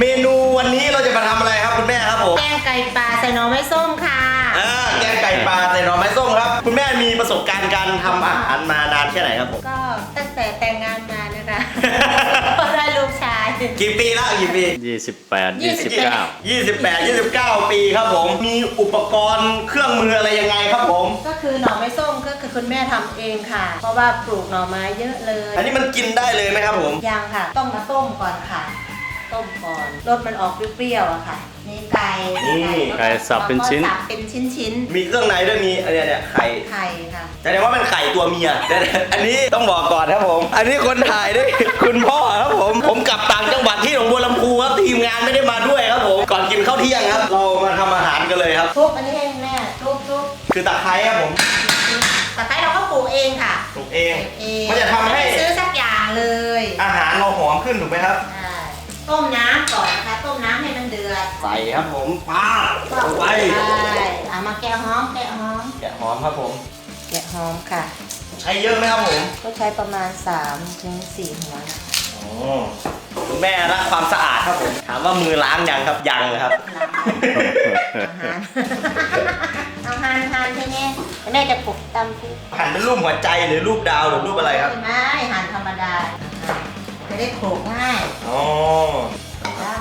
เมนูวันนี้เราจะมาทำอะไรครับคุณแม่ครับผมแกงไก่ปลาใส่หน่อไม้ส้มค่ะอ่าแกงไก่ปลาใส่หน่อไม้ส้มครับ คุณแม่มีประสบการณ์การทำอาหารมานานแค่ไหนครับผมก็ตั้งแต่แต่งงานมานะคะพอได้ลูกชายกี่ปีละกี่ปี 28ยี่สิบแปด29 28 29 ปีครับผม มีอุปกรณ์เครื่องมืออะไรยังไงครับผม ก็คือหน่อไม้ส้มก็คือคุณแม่ทำเองค่ะ เพราะว่าปลูกหน่อไม้เยอะเลยอันนี้มันกินได้เลยไหมครับผม ยังค่ะ ต้องมาต้มก่อนค่ะ ต้มก่อนรสมันออกเปรี้ยวๆอะค่ะ นี่ไก่นี่ ไก่สับเป็นชิ้นราก็สับเป็นชิ้นมีเครื่องในด้วยมีอันเนี้ยเนี่ยไข่ๆไข่ค่ะแสดงว่ามันไข่ตัวเมียเดี๋ยวๆอันนี้ต้องบอกก่อนครับผม อันนี้คนถ่ายด้วย คุณพ่อครับผม ผมกลับต่างจังหวัดที่หนองบัวลำพูครับทีมงานไม่ได้มาด้วยครับผม ก่อนกินข้าวเที่ยงครับ เรามาทำอาหารกันเลยครับ ทุบอันนี้ให้แม่ทุบทุบคือตะไคร้ครับผมตะไคร้เราก็ปลูกเองค่ะปลูกเองเองมันจะทำให้ ไม่ซื้อสักอย่างเลยอาหารเราหอมขึ้นถูกไหมครับใช่ ต้มน้ำก่อนนะคะ ต้มน้ำให้มันเดือดใส่ครับผมป้าดลงไปใช่เอามาแกะหอมแกะหอมแกะหอมครับผม แกะหอมค่ะ ใช้เยอะไหมครับผมก็ใช้ประมาณ3ถึง4หัวนะคะอ๋อคุณแม่รักความสะอาดครับผม ถามว่ามือล้างยังครับยังครับ อาหารอาหารอาหารใช่ไหมแม่จะปลุกตำพริกหั่นเป็นรูปหัวใจหรือรูปดาวหรือรูปอะไรครับ ไม่หั่นธรรมดา จะได้โขลกง่ายอ๋อนะ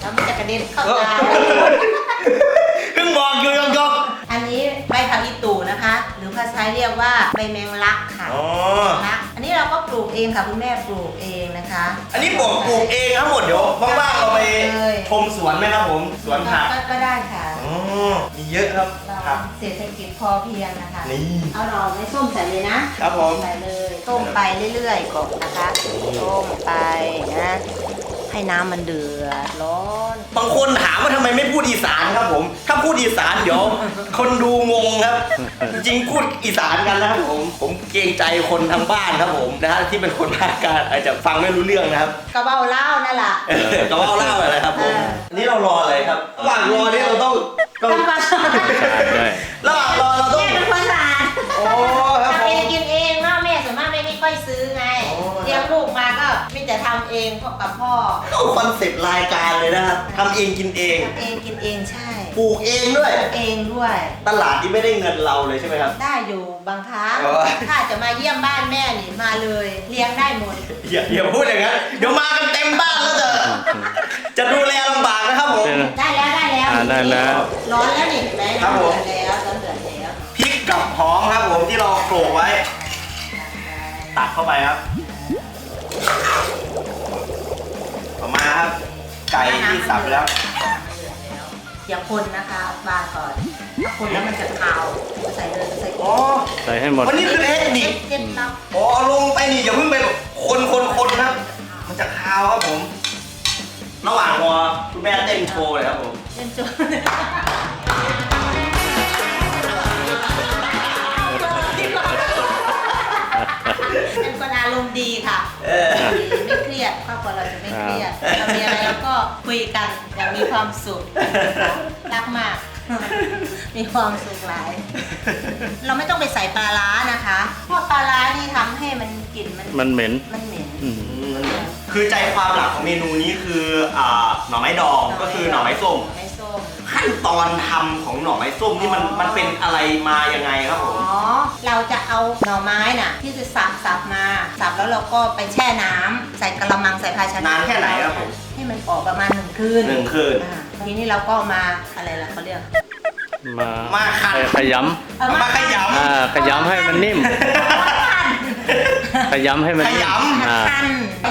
แล้วมันจะกระเด็นเข้าตา เพิ่งบอกอยู่ยังก็ อันนี้ใบผักอี ตู่นะคะ หรือภาษาไทยเรียกว่าใบแมงลักค่ะอ๋อ ลักอันนี้เราก็ปลูกเองค่ะคุณแม่ปลูกเองนะคะ อันนี้บอกปลูกเองทั้งหมดเดี๋ยวว่างๆเราไปชมสวนไหมครับผม สวนผักก็ได้ค่ะอ๋อมีเยอะครับเราครับ เศรษฐกิจพอเพียงนะคะ นี่ เอาหน่อไม้ส้มใส่เลยนะ ครับผม ใส่เลยต้มไปเรื่อยๆก่อนนะคะต้มไปนะ ให้น้ำมันเดือดร้อน บางคนถามว่าทำไมไม่พูดอีสานครับผม ถ้าพูดอีสานเดี๋ยว คนดูงงครับ จริงๆพูดอีสานกันนะครับผม ผมเกรงใจคนทางบ้านครับผมนะฮะที่เป็นคนภาคกลางอาจจะฟังไม่รู้เรื่องนะครับ กระเบ้าเล่านั่นแหละ เออก็เอาเล่าอะไรครับผม เอออันนี้เรารออะไรครับระหว่างรอนี่เราต้องต้อง ทำควา องพ่อกับพ่อต้องคอนเซ็ปต์รายการเลยนะครับทำเองกินเองทำเองกินเองใช่ปลูกเองด้วยเองด้วย ตลาดที่ไม่ได้เงินเราเลยใช่ไหมครับ ได้อยู่บางครั้งอ๋อถ้าจะมาเยี่ยมบ้านแม่นี่มาเลยเลี้ยงได้หมด อย่าอย่าพูดอย่างนั้นเดี๋ยวมากันเต็มบ้านแล้วจะจะดูแลลำบากนะครับผม ได้แล้วได้แล้วอ่าได้แล้ว ร้อนแล้วนี่เห็นไหมครับผม เดือดแล้วร้อนเดือดแล้วพริกกับหอมครับผมที่เราโขลกไว้ ตัดเข้าไปครับ อมาครับ ไก่ที่สับไปแล้วอย่าคนนะคะวางก่อนถ้าคนแล้วมันจะคาวใส่เลยใส่อ๋อใส่ให้หมดวันนี้คือเทคนิคเด็ดลับอ๋อลงไปนี่อย่าเพิ่งไปคนคนคนครับ มันจะคาวครับผมระหว่างรอคุณแม่เต้นโชว์เลยครับผมเล่นจนเป็นคนอารมณ์ดีค่ะเออไม่เครี ยดครอบครัวเราจะไม่เครียดเรามีอะไรเราก็คุยกันอย่างมีความสุขรักมาก มีความสุขหลาย เราไม่ต้องไปใส่ปลาร้านะคะเพราะปลาร้านี่ทำให้มันกลิ่นมันมันเหม็น มันเหม็น อืมคือใจความหลักของเมนูนี้คืออ่าหน่อไม้ดองก็คือหน่อไม้ส้มไม่ส้ม ขั้นตอนทำของหน่อไม้ส้มนี่มันมันเป็นอะไรมายังไงครับผม อ๋อ เราจะเอาหน่อไม้น่ะ ที่จะสับสับมาสับแล้วเราก็ไปแช่น้ำใส่กระมังใส่ภาชนะนานแค่ไหนครับผม ให้มันออกประมาณหนึ่งคืนหนึ่งคืน อ่าทีนี้เราก็มาอะไรล่ะเขาเรียกมามาขัด ขยเอมาขยำ อ่าขยำให้มันนิ่ม ขยำให้มันขนิ่มยำ อ่าขั้น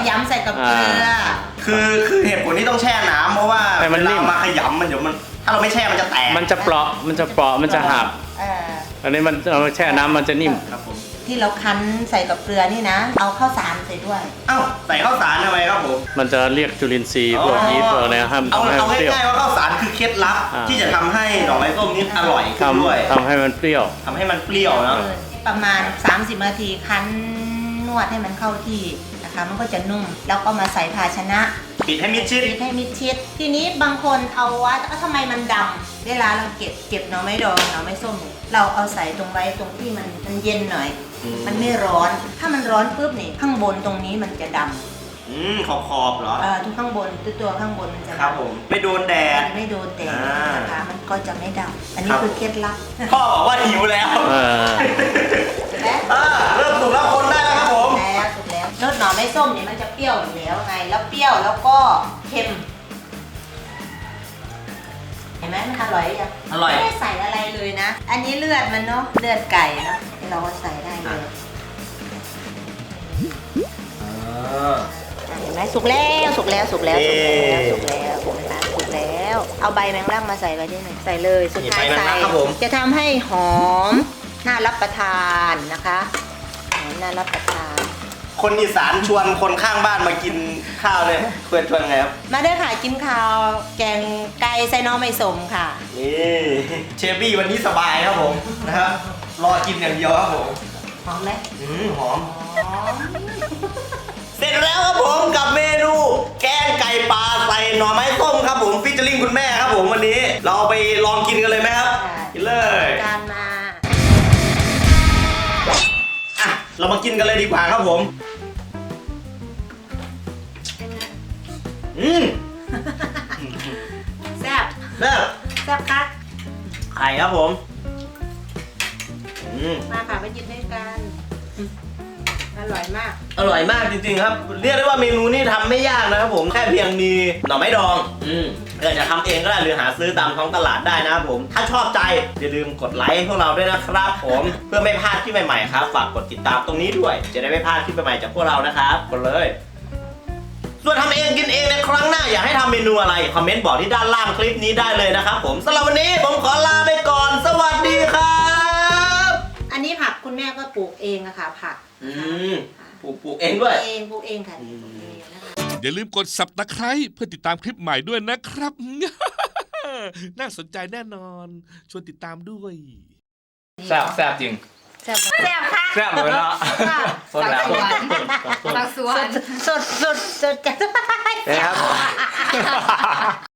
ย้ำใส่กับเกลือำคือคือเหตุผลที่ต้องแช่น้ำเพราะว่าให้มันนิ่ม เวลามาขยำมันเดี๋ยวมัน ถ้าเราไม่แช่มันจะแตกมันจะเปราะมันจะเปราะมันจะหักเอออันนี้มันเอามาแช่น้ำมันจะนิ่ม ครับผมที่เราคั้นใส่กับเกลือนี่นะ เอาข้าวสารใส่ด้วย เอ้าใส่ข้าวสารทำไมครับผมมันจะเรียกจุลินทรีย์พวกยีสต์พวกอะไรห้ามเอาทำให้เอามันเปรี้ยว ง่ายๆว่าข้าวสารคือเคล็ดลับ อ่า ที่จะทำให้หน่อไม้ส้มนี้อร่อยขึ้นด้วยทำทำให้มันเปรี้ยว ทำให้มันเปรี้ยวนะเออ ประมาณ 30 นาทีคั้นนวดให้มันเข้าที่นะคะ มันก็จะนุ่ม แล้วก็มาใส่ภาชนะปิดให้มิดชิดปิดให้มิดชิด ทีนี้บางคนเอาว่าเอ้าทำไมมันดำเวลาเราเก็บเก็บหน่อไม้ดองหน่อไม้ส้มเนี่ยเราเอาใส่ตรงไว้ตรงที่มันมันเย็นหน่อยอืมมันไม่ร้อน ถ้ามันร้อนปุ๊บนี่ข้างบนตรงนี้มันจะดำ อืมขอบขอบๆเหรอ เอ่อทุกข้างบนตัวตัวข้างบนมันจะครับผม ไม่โดนแดด มันไม่โดนแดดอ่านนะคะมันก็จะไม่ดำอันนี้ครับ คือเคล็ดลับพ่อบอกว่าหิวแล้วเออเห็นไหมอ่าเริ่มสุกแล้วคนได้แล้วครับผม แล้วถูกแล้วรสหน่อไม้ส้มเนี่ยมันจะเปรี้ยวอยู่แล้วไง แล้วเปรี้ยวแล้วก็เค็ม เห็นไหมมันอร่อยยังอร่อย ไม่ได้ใส่อะไรเลยนะ อันนี้เลือดมันเนาะเลือดไก่เนาะเราก็ใส่ได้เลยเห็น ไหมสุกแล้วสุกแล้วสุกแล้วสุกแล้วสุกแล้วสุกแล้วสุกแล้ว เอาใบแมงลักมาใส่ไว้ด้วยหน่อยใส่เลยสุดท้ายนี่ใบแมงใส่ลักครับผมจะทำให้หอมน่ารับประทานนะคะหอมน่ารับประทาน คนอีสานชวนคนข้างบ้านมากินข้าวเลยเพื่อนชวนไงครับมาได้อค่ะกินข้าวแกงไก่ใส่หน้องไม่สมค่ะนี่เชฟบี้วันนี้สบายครับผมนะครับรอกินอย่างเดียวครับผมหอมไหมอืมหอมหอมเส ร็จแล้วครับผมกับเมนูแกงไก่ปลาใส่หน่อไม้ต้มครับผมฟิชเจอริงคุณแม่ครับผมวันนี้ เราเอาไปลองกินกันเลยไหมครับกินเลยการมาอะเรามากินกันเลยดีกว่าครับผมอืมแซ่บเริ่มแซ่บคักไข่ครับผมอืมมาค่ะมากินด้วยกันอืมอ ร่อยมาก อร่อยมากจริงๆครับ เรียกได้ว่าเมนูนี้ทำไม่ยากนะครับผมแค่เพียงมีหน่อไม้ดองอืมเกิดจะทำเองก็ได้หรือหาซื้อตามท้องตลาดได้นะครับผม ถ้าชอบใจอย่าลืมกดไลค์ให้พวกเราด้วยนะครับผมเพื่อไม่พลาดที่ใหม่ๆครับฝากกดติดตามตรงนี้ด้วย จะได้ไม่พลาดที่ใหม่ๆจากพวกเรานะครับกดเลย ส่วนทำเองกินเองในครั้งหน้าอยากให้ทำเมนูอะไรคอมเมนต์บอกที่ด้านล่างคลิปนี้ได้เลยนะครับผมสำหรับวันนี้ ลูกเองอะค่ะผักอืมปลูกปลูกเองด้วย ปลูกเองปลูกเองค่ะปลูกเองนะคะอย่าลืมกดสับตะไคร้เพื่อติดตามคลิปใหม่ด้วยนะครับ น่าสนใจแน่นอน ชวนติดตามด้วย แซ่บแซ่บจริงแซ่บแซ่บค่ะแซ่บเลยเนาะสดแล้วบางส่วนสดสดสดสดกันนะครับ